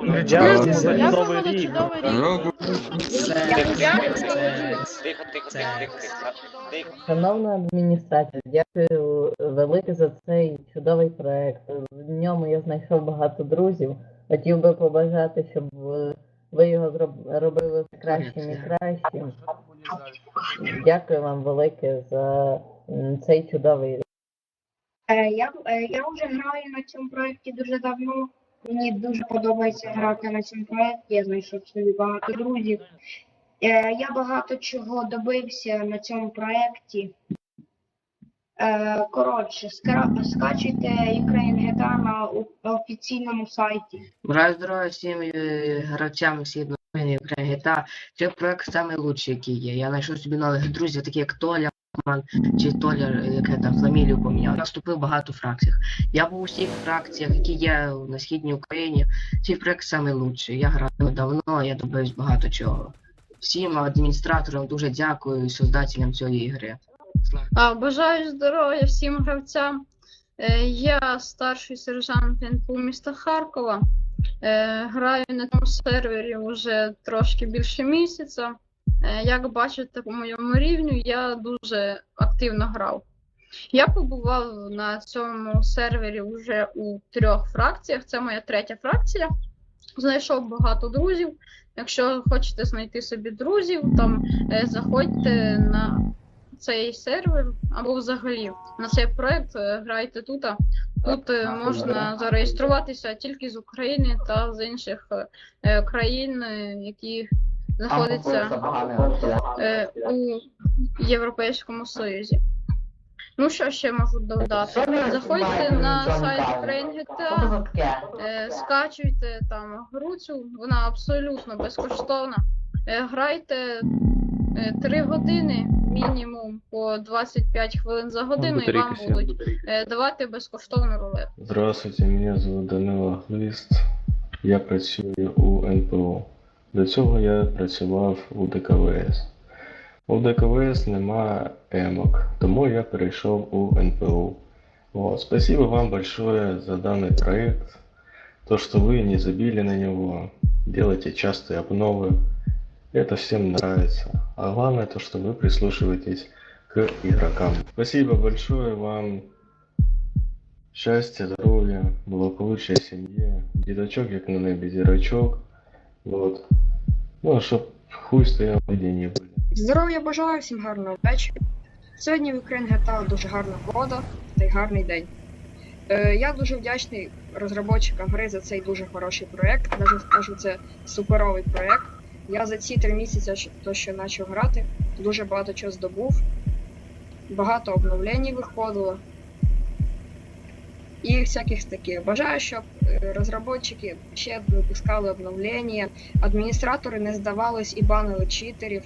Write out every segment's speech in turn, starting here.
Новий рік. Тихо, тихо, тихо, тихо. Шановна адміністрація, дякую велике за цей чудовий проект. В ньому я знайшов багато друзів. Хотів би побажати, щоб ви його робили кращим і кращим. Дякую вам велике за цей чудовий рік. Е, Я, е, я вже граю на цьому проєкті дуже давно. Мені дуже подобається грати на цьому проєкті. Я знайшов собі багато друзів. Е, Я багато чого добився на цьому проєкті. Е, Коротше, ска- скачуйте Ukraine GTA на офіційному сайті. Бажаю здоров'я всім е, гравцям східної України GTA. Цей проект самий лучший, який є. Я знайшов собі нових друзів, такі як Толя, Ман, чи Толя, е, яке там фамілію поміняв. Я вступив в багато фракціях. Я був у всіх фракціях, які є на східній Україні. Цей проект лучший. Я грав давно, я добився багато чого. Всім адміністраторам дуже дякую і создателям цієї ігри. А, Бажаю здоров'я всім гравцям. Е, Я старший сержант НПУ міста Харкова. Е, Граю на цьому сервері вже трошки більше місяця. Е, Як бачите по моєму рівню, я дуже активно грав. Я побував на цьому сервері вже у трьох фракціях. Це моя третя фракція. Знайшов багато друзів. Якщо хочете знайти собі друзів, там е, заходьте на цей сервер або взагалі на цей проект е, грайте тут. Тут можна зареєструватися тільки з України та з інших країн, які знаходяться е, у Європейському Союзі. Ну, що ще можу додати? Заходьте на сайт Ukraine GTA, е, скачуйте там гру цю, вона абсолютно безкоштовна. Е, Грайте 3 години мінімум по 25 хвилин за годину, і вам будуть е, давати безкоштовну рулетку. Здравствуйте, мене звуть Данило Глист. Я працюю у НПО. До цього я працював у ДКВС. У ДКВС нема емок, тому я перейшов у НПО. Вот. Спасибо вам большое за данный проект. То, что вы не забили на него, делаете частые обновы. Это всем нравится. А главное то, что вы прислушиваетесь к игрокам. Спасибо большое вам. Щастя, здоров'я, благополуччя сім'ї, діточок, як на небі зірочок. Вот. Ну, а щоб хуй стояв, не були. Здоров'я бажаю, всім гарного вечора. Сьогодні в Ukraine GTA дуже гарна погода та й гарний день. Е, я дуже вдячний розробникам гри за цей дуже хороший проєкт. Навіть скажу, це суперовий проєкт. Я за ці три місяці, то, що почав грати, дуже багато чого здобув. Багато обновлень виходило. І всяких таких. Бажаю, щоб е, розробники ще випускали обновлення, адміністратори не здавались і банили читерів.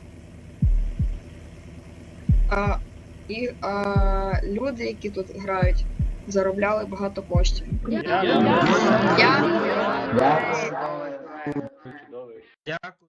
А, і а, люди, які тут грають, заробляли багато коштів. Я Дякую. Чудовий. Дякую.